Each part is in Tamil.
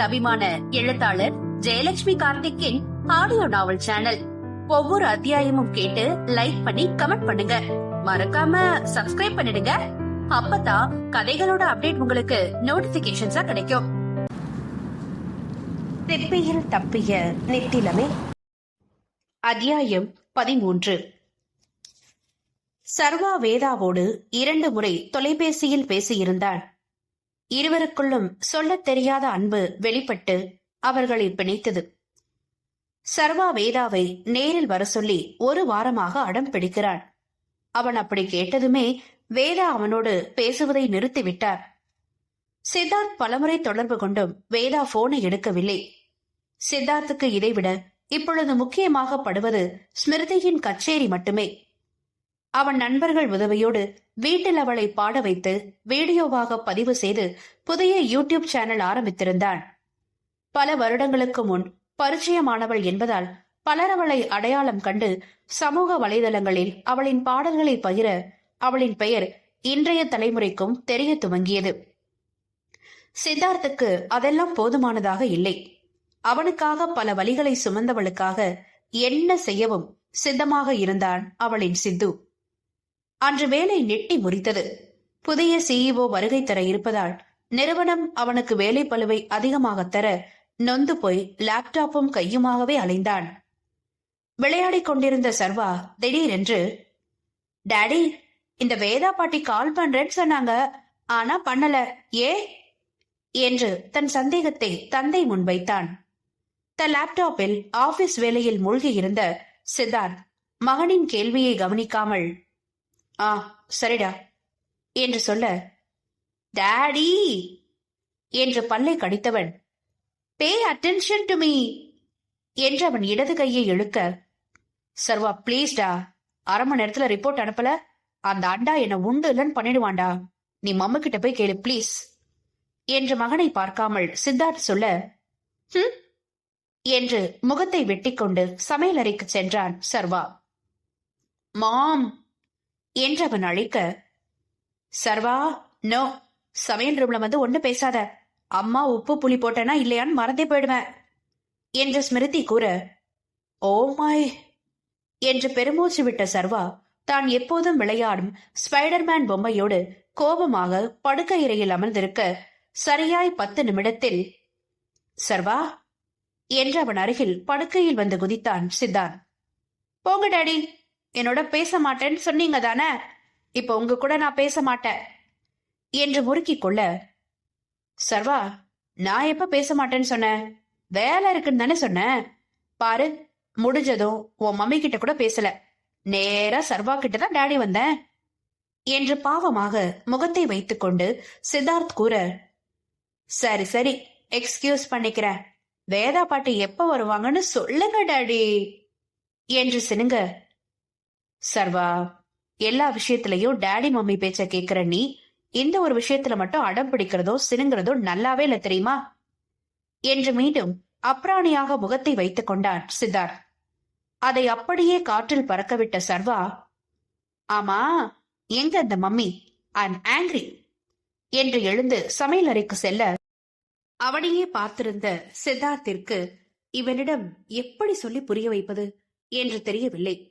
உங்கள் அபிமான எழுத்தாளர் ஜெயலட்சுமி கார்த்திக்கின் ஆடியோ நாவல் சேனல். ஒவ்வொரு அத்தியாயமும் கேட்டு லைக் பண்ணி கமெண்ட் பண்ணுங்க. மறக்காம சப்ஸ்கிரைப் பண்ணிடுங்க. அப்பதான் கதைகளோட அப்டேட் உங்களுக்கு நோட்டிபிகேஷன்ஸா கிடைக்கும். திப்பியில் தப்பிய நித்திலமே. அத்தியாயம் பதிமூன்று. சர்வா வேதாவோடு இரண்டு முறை தொலைபேசியில் பேசியிருந்தான் இருவருக்குள்ளும் சொல்லத் தெரியாத அன்பு வெளிப்பட்டு அவர்களை பிணைத்தது. சர்வா வேதாவை நேரில் வர சொல்லி ஒரு வாரமாக அடம் பிடிக்கிறான் அவன் அப்படி கேட்டதுமே வேதா அவனோடு பேசுவதை நிறுத்திவிட்டார். சித்தார்த் பலமுறை தொடர்பு கொண்டும் வேதா போனை எடுக்கவில்லை. சித்தார்த்துக்கு இதைவிட இப்பொழுது முக்கியமாக படுவது ஸ்மிருதியின் கச்சேரி மட்டுமே. அவன் நண்பர்கள் உதவியோடு வீட்டில் அவளை பாட வைத்து வீடியோவாக பதிவு செய்து புதிய யூடியூப் சேனல் ஆரம்பித்திருந்தான். பல வருடங்களுக்கு முன் பரிச்சயமானவள் என்பதால் பலர் அவளை அடையாளம் கண்டு சமூக வலைதளங்களில் அவளின் பாடல்களை பகிர அவளின் பெயர் இன்றைய தலைமுறைக்கும் தெரிய துவங்கியது. சித்தார்த்துக்கு அதெல்லாம் போதுமானதாக இல்லை. அவனுக்காக பல வழிகளை சுமந்தவளுக்காக என்ன செய்யவும் சித்தமாக இருந்தான் அவளின் சித்து. அன்று வேலை நெட்டி முறித்தது. புதிய சிஇஓ வருகை தர இருப்பதால் நிறுவனம் அவனுக்கு வேலை பளுவை அதிகமாக தர நொந்து போய் லேப்டாப்பும் கையுமாகவே அலைந்தான். விளையாடிக் கொண்டிருந்த சர்வா திடீரென்று டாடி இந்த வேதா பாட்டி கால் பண்றேன்னு சொன்னாங்க. ஆனா பண்ணல. ஏ? என்று தன் சந்தேகத்தை தந்தை முன்வைத்தான் தன் லேப்டாப்பில் ஆபீஸ் வேலையில் மூழ்கி இருந்த சித்தார்த் மகனின் கேள்வியை கவனிக்காமல் ஆ சரிடா. என்று சொல்ல டாடி என்று பல்லை கடித்தவன் பே அட்டென்ஷன் டு மீ என்று அவன் இடது கையை இழுக்க சர்வா ப்ளீஸ்டா அரை மணி நேரத்துல ரிப்போர்ட் அனுப்பல? அந்த அண்டா என்ன உண்டு இல்லைன்னு பண்ணிடுவான்டா. நீ மம்மு கிட்ட போய் கேளு ப்ளீஸ் என்று மகனை பார்க்காமல் சித்தார்த் சொல்ல "ஹம்?" என்று முகத்தை வெட்டிக்கொண்டு சமையலறைக்கு சென்றான் சர்வா. மாம் என்றவன் அழைக்க சர்வா நோ சமையல் ரூம்ல வந்து ஒண்ணு பேசாத. அம்மா உப்பு புளி போட்டேனா இல்லையான்னு மறந்தே போயிடுவேன். என்று ஸ்மிருதி கூற ஓ மாய் என்று பெருமூச்சு விட்ட சர்வா தான் எப்போதும் விளையாடும் ஸ்பைடர்மேன் பொம்மையோடு கோபமாக படுக்கை இறையில் அமர்ந்திருக்க சரியாய் பத்து நிமிடத்தில் சர்வா என்று அவன் அருகில் படுக்கையில் வந்து குதித்தான் சித்தான். போங்க டாடி. என்னோட பேச மாட்டேன்னு சொன்னீங்க தானே? இப்ப உங்க கூட நான் பேச மாட்டேன். என்று முறுக்கிக் கொள்ள சர்வா நான் எப்ப பேச மாட்டேன்னு சொன்னேன்? வேலை இருக்குன்னு தானே சொன்னேன்? பாரு முடிஞ்சதும் உன் மம்மி கிட்ட கூட பேசல. நேரா சர்வா கிட்ட தான் டேடி வந்தேன். என்று பாவமாக முகத்தை வைத்துக்கொண்டு சித்தார்த் கூற சரி சரி எக்ஸ்கியூஸ் பண்ணிக்கிறேன். வேதா பாட்டி எப்ப வருவாங்கன்னு சொல்லுங்க டாடி. என்று சினுங்க சர்வா எல்லா விஷயத்திலையும் டாடி மம்மி பேச்ச கேக்குற நீ இந்த ஒரு விஷயத்துல மட்டும் அடம் பிடிக்கிறதோ சினுங்கிறதோ நல்லாவே இல்ல தெரியுமா? என்று மீண்டும் அப்ராணியாக முகத்தை வைத்துக் கொண்டான் சித்தார்த். அதை அப்படியே காற்றில் பறக்கவிட்ட சர்வா ஆமா எங்க அந்த மம்மி? ஐம் ஆங்கிரி என்று எழுந்து சமையல் அறைக்கு செல்ல அவனையே பார்த்திருந்த சித்தார்த்திற்கு இவனிடம் எப்படி சொல்லி புரிய வைப்பது என்று தெரியவில்லை.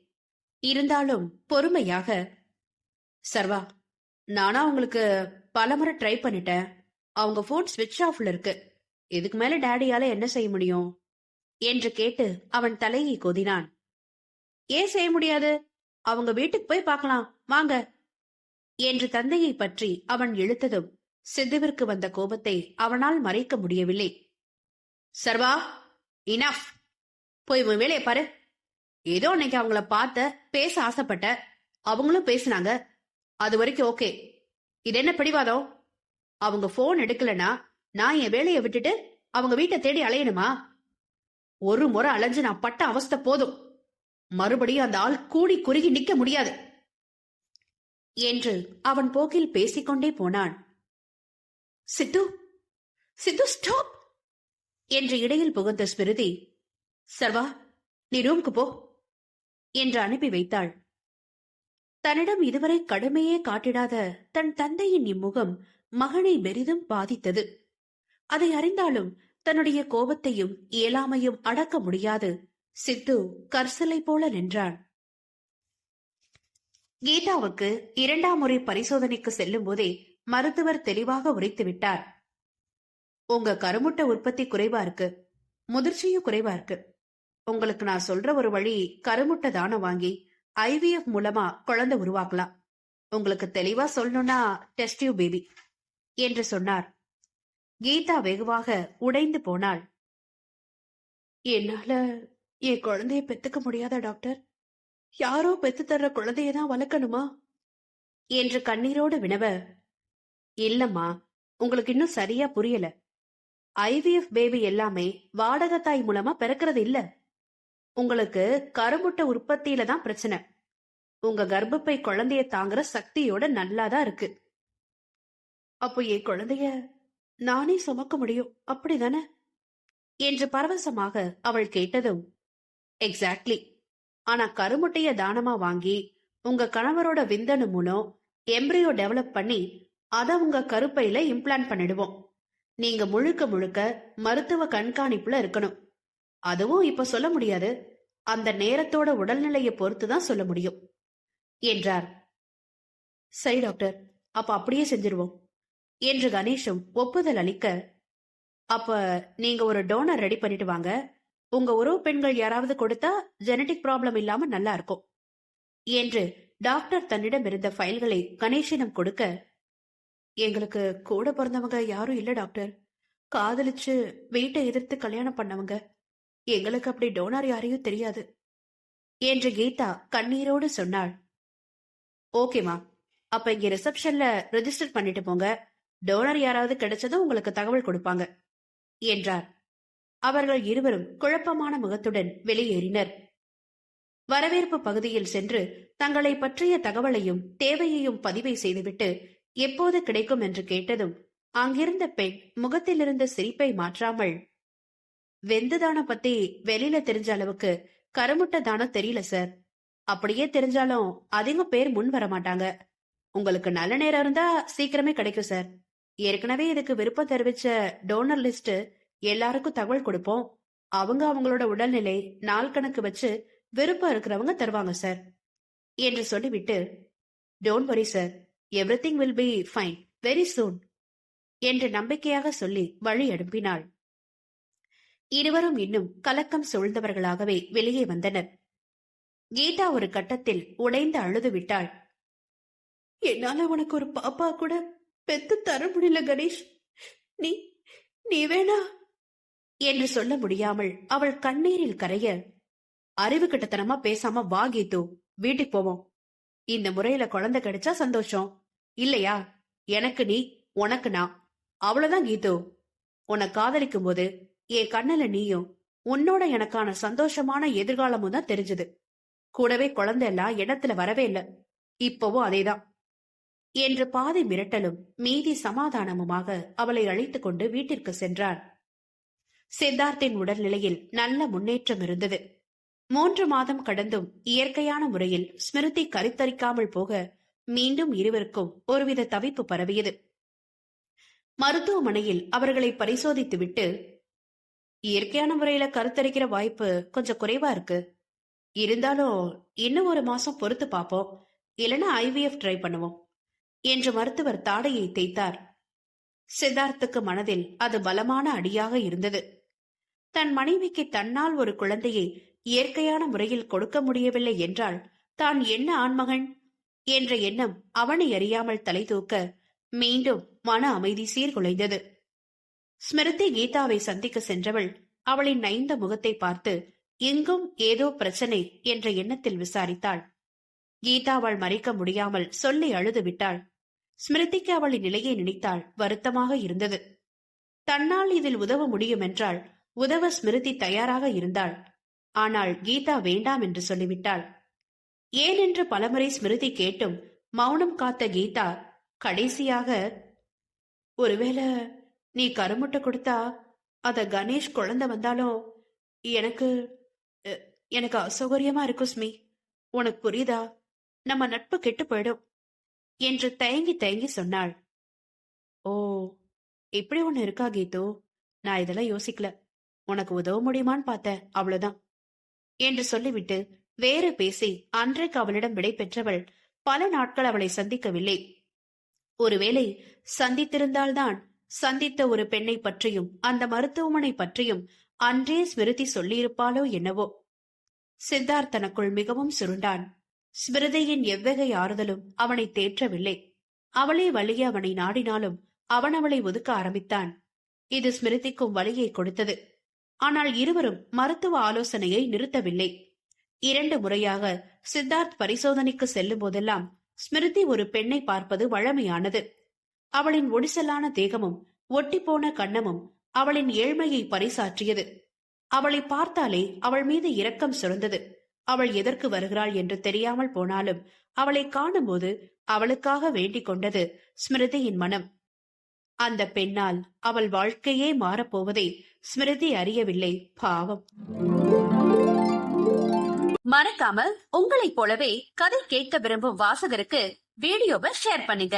இருந்தாலும் பொறுமையாக சர்வா நானா உங்களுக்கு பலமுறை ட்ரை பண்ணிட்டேன். அவங்க போன் ஸ்விட்ச் ஆஃப்ல இருக்கு. இதுக்கு மேல டேடியால என்ன செய்ய முடியும்? என்று கேட்டு அவன் தலையை கொதினான். ஏன் செய்ய முடியாது? அவங்க வீட்டுக்கு போய் பார்க்கலாம். வாங்க. என்று தந்தையை பற்றி அவன் இழுத்ததும் சித்துவிற்கு வந்த கோபத்தை அவனால் மறைக்க முடியவில்லை. சர்வா இனஃப் போய் உன் வேலையை பாரு. ஏதோ அன்னைக்கு அவங்கள பார்த்த பேச ஆசைப்பட்ட அவங்களும் பேசினாங்க. அது வரைக்கும் ஓகே. இது என்ன பிடிவாதம்? அவங்க போன் எடுக்கலனா நான் என் வேலையை விட்டுட்டு அவங்க வீட்டை தேடி அலையணுமா? ஒரு முறை அலைஞ்சு நான் பட்ட அவஸ்தை போதும். மறுபடியும் அந்த ஆள் கூடி குறுகி நிக்க முடியாது. என்று அவன் போக்கில் பேசிக்கொண்டே போனான். சித்து சித்து ஸ்டாப் என்று இடையில் புகுந்த ஸ்மிருதி சர்வா நீ ரூம்க்கு போ. என்று அனுப்பி வைத்தாள். தன்னிடம் இதுவரை கடுமையே காட்டிடாத தன் தந்தையின் இம்முகம் மகனை பெரிதும் பாதித்தது. அதை அறிந்தாலும் தன்னுடைய கோபத்தையும் இயலாமையும் அடக்க முடியாது. சித்து கர்சலை போல நின்றான் கீதாவுக்கு இரண்டாம் முறை பரிசோதனைக்கு செல்லும் போதே மருத்துவர் தெளிவாக உரைத்து விட்டார். உங்க கருமுட்டை உற்பத்தி குறைவா இருக்கு. முதிர்ச்சியும் குறைவா இருக்கு. உங்களுக்கு நான் சொல்ற ஒரு வழி கருமுட்டை தானம் வாங்கி ஐவிஎஃப் மூலமா குழந்தை உருவாக்கலாம். உங்களுக்கு தெளிவா சொல்லணும்னா டெஸ்டியூ பேபி என்று சொன்னார். கீதா வெகுவாக உடைந்து போனாள். என்னால என் குழந்தைய பெத்துக்க முடியாதா டாக்டர்? யாரோ பெத்து தர்ற குழந்தைய தான் வளர்க்கணுமா? என்று கண்ணீரோடு வினவ இல்லம்மா உங்களுக்கு இன்னும் சரியா புரியல. ஐவிஎஃப் பேபி எல்லாமே வாடகை தாய் மூலமா பிறக்கிறது இல்ல. உங்களுக்கு கருமுட்டை உற்பத்தியில தான் பிரச்சனை. உங்க கர்ப்பப்பை குழந்தைய தாங்குற சக்தியோட நல்லாதான் இருக்கு. அப்போ என் குழந்தைய நானே சுமக்க முடியும். அப்படிதானே என்று பரவசமாக அவள் கேட்டதும் எக்ஸாக்ட்லி ஆனா கருமுட்டைய தானமா வாங்கி உங்க கணவரோட விந்தணு மூலம் எம்ப்ரியோ டெவலப் பண்ணி அத உங்க கருப்பையில இம்ப்ளான்ட் பண்ணிடுவோம். நீங்க முழுக்க முழுக்க மருத்துவ கண்காணிப்புல இருக்கணும். அதுவும் இப்ப சொல்ல முடியாது. அந்த நேரத்தோட உடல்நிலையை பொறுத்து தான் சொல்ல முடியும் என்றார். சரி டாக்டர். அப்ப அப்படியே செஞ்சிருவோம் என்று கணேஷும் ஒப்புதல் அளிக்க அப்ப நீங்க ஒரு டோனர் ரெடி பண்ணிட்டு வாங்க. உங்க உறவு பெண்கள் யாராவது கொடுத்தா ஜெனடிக் ப்ராப்ளம் இல்லாம நல்லா இருக்கும் என்று டாக்டர் தன்னிடம் இருந்த ஃபைல்களை கணேஷிடம் கொடுக்க எங்களுக்கு கூட பிறந்தவங்க யாரும் இல்ல டாக்டர். காதலிச்சு வீட்டை எதிர்த்து கல்யாணம் பண்ணவங்க. எங்களுக்கு அப்படி டோனார் யாரையும் தெரியாது. என்று கீதா கண்ணீரோடு சொன்னாள். ஓகேமா அப்ப இங்க ரிசப்ஷன்ல ரெஜிஸ்டர் பண்ணிட்டு போங்க. டோனர் யாராவது கிடைச்சதும் உங்களுக்கு தகவல் கொடுப்பாங்க என்றார். அவர்கள் இருவரும் குழப்பமான முகத்துடன் வெளியேறினர். வரவேற்பு பகுதியில் சென்று தங்களை பற்றிய தகவலையும் தேவையையும் பதிவை செய்துவிட்டு எப்போது கிடைக்கும் என்று கேட்டதும் அங்கிருந்த பெண் முகத்திலிருந்த சிரிப்பை மாற்றாமல் வெந்து தானம் பத்தி வெளியில தெரிஞ்ச அளவுக்கு கருமுட்டை தானம் தெரியல சார் அப்படியே தெரிஞ்சாலும் அதிக பேர் முன் வர மாட்டாங்க. உங்களுக்கு நல்ல நேரம் இருந்தா சீக்கிரமே கிடைக்கும் சார் ஏற்கனவே இதுக்கு விருப்பம் தெரிவிச்ச டோனர் லிஸ்ட் எல்லாருக்கும் தகவல் கொடுப்போம். அவங்க அவங்களோட உடல்நிலை நாள் கணக்கு வச்சு விருப்பம் இருக்கிறவங்க தருவாங்க சார் என்று சொல்லிவிட்டு don't worry sir everything will be fine very soon என்று நம்பிக்கையாக சொல்லி வழி அனுப்பினாள் இருவரும் இன்னும் கலக்கம் சூழ்ந்தவர்களாகவே வெளியே வந்தனர். கீதா ஒரு கட்டத்தில் உடைந்து அழுது விட்டாள். என்னால உனக்கு ஒரு பாப்பா கூட பெத்து தர முடியல கணேஷ். நீ நீ வேணா. என்று சொல்ல முடியாமல் அவள் கண்ணீரில் கரைய அறிவு கிட்டத்தனமா பேசாம வா கீது வீட்டுக்கு போவோம். இந்த முறையில குழந்தை கிடைச்சா சந்தோஷம். இல்லையா? எனக்கு நீ உனக்கு நான். அவ்வளவுதான் கீது. உன்னை காதலிக்கும் போது என் கண்ணுல நீயும் உன்னோட எனக்கான சந்தோஷமான எதிர்காலமும் தான் தெரிஞ்சது. கூடவே குழந்தை எல்லாம் இடத்துல வரவே இல்ல. இப்பவும் அதேதான். என்று பாதி மிரட்டலும் மீதி சமாதானமுமாக அவளை அழைத்துக் கொண்டு வீட்டிற்கு சென்றான். சித்தார்த்தின் உடல்நிலையில் நல்ல முன்னேற்றம் இருந்தது. மூன்று மாதம் கடந்தும் இயற்கையான முறையில் ஸ்மிருதி கருத்தரிக்காமல் போக மீண்டும் இருவருக்கும் ஒருவித தவிப்பு பரவியது. மருத்துவமனையில் அவர்களை பரிசோதித்துவிட்டு இயற்கையான முறையில கருத்தரிக்கிற வாய்ப்பு கொஞ்சம் குறைவா இருக்கு. இருந்தாலும் இன்னும் ஒரு மாசம் பொறுத்து பார்ப்போம் இல்லைன்னா ஐவிஎஃப் ட்ரை பண்ணுவோம். என்று மருத்துவர் தாடையை தேய்த்தார். சித்தார்த்துக்கு மனதில் அது பலமான அடியாக இருந்தது. தன் மனைவிக்கு தன்னால் ஒரு குழந்தையை இயற்கையான முறையில் கொடுக்க முடியவில்லை என்றால் தான் என்ன ஆண்மகன்? என்ற எண்ணம் அவனை அறியாமல் தலை தூக்க மீண்டும் மன அமைதி சீர்குலைந்தது. ஸ்மிருதி கீதாவை சந்திக்க சென்றவள் அவளின் நைந்த முகத்தை பார்த்து எங்கும் ஏதோ பிரச்சனை என்ற எண்ணத்தில் விசாரித்தாள். கீதாவள் மறைக்க முடியாமல் சொல்லி அழுது விட்டாள். ஸ்மிருதிக்கு அவளின் நிலையை நினைத்தாள். வருத்தமாக இருந்தது. தன்னால் இதில் உதவ முடியும் என்றால் உதவ ஸ்மிருதி தயாராக இருந்தாள். ஆனால் கீதா வேண்டாம் என்று சொல்லிவிட்டாள். ஏனென்று பலமுறை ஸ்மிருதி கேட்டும் மௌனம் காத்த கீதா கடைசியாக ஒருவேளை நீ கருமுட்டை கொடுத்தா அத கணேஷ் குழந்தை வந்தாலும் எனக்கு எனக்கு அசௌகரியமா இருக்கும் ஸ்மி உனக்கு புரியுதா? நம்ம நட்பு கெட்டு போயிடும். என்று தயங்கி தயங்கி சொன்னாள். ஓ இப்படி ஒண்ணு இருக்கா கீது? நான் இதெல்லாம் யோசிக்கல. உனக்கு உதவ முடியுமான்னு பார்த்தேன் அவ்வளவுதான். என்று சொல்லிவிட்டு வேறு பேசி அன்றைக்கு அவளிடம் விடை பெற்றவள் பல நாட்கள் அவளை சந்திக்கவில்லை. ஒருவேளை சந்தித்திருந்தால்தான் சந்தித்த ஒரு பெண்ணை பற்றியும் அந்த மருத்துவமனை பற்றியும் அன்றே ஸ்மிருதி சொல்லியிருப்பாளோ என்னவோ. சித்தார்த் தனக்குள் மிகவும் சுருண்டான். ஸ்மிருதியின் எவ்வகை ஆறுதலும் அவனை தேற்றவில்லை. அவளே வழியே அவனை நாடினாலும் அவன் அவளை ஒதுக்க ஆரம்பித்தான். இது ஸ்மிருதிக்கும் வழியை கொடுத்தது. ஆனால் இருவரும் மருத்துவ ஆலோசனையை நிறுத்தவில்லை. இரண்டு முறையாக சித்தார்த் பரிசோதனைக்கு செல்லும் போதெல்லாம் ஸ்மிருதி ஒரு பெண்ணை பார்ப்பது வழமையானது. அவளின் ஒடிசலான தேகமும் ஒட்டிப்போன கண்ணமும் அவளின் ஏழ்மையை பறைசாற்றியது. அவளை பார்த்தாலே அவள் மீது இரக்கம் சுரந்தது. அவள் எதற்கு வருகிறாள் என்று தெரியாமல் போனாலும் அவளை காணும்போது அவளுக்காக வேண்டிக் கொண்டது ஸ்மிருதியின் மனம். அந்த பெண்ணால் அவள் வாழ்க்கையே மாறப்போவதை ஸ்மிருதி அறியவில்லை பாவம். மறக்காமல் உங்களைப் போலவே கதை கேட்க விரும்பும் வாசகருக்கு வீடியோவை ஷேர் பண்ணுங்க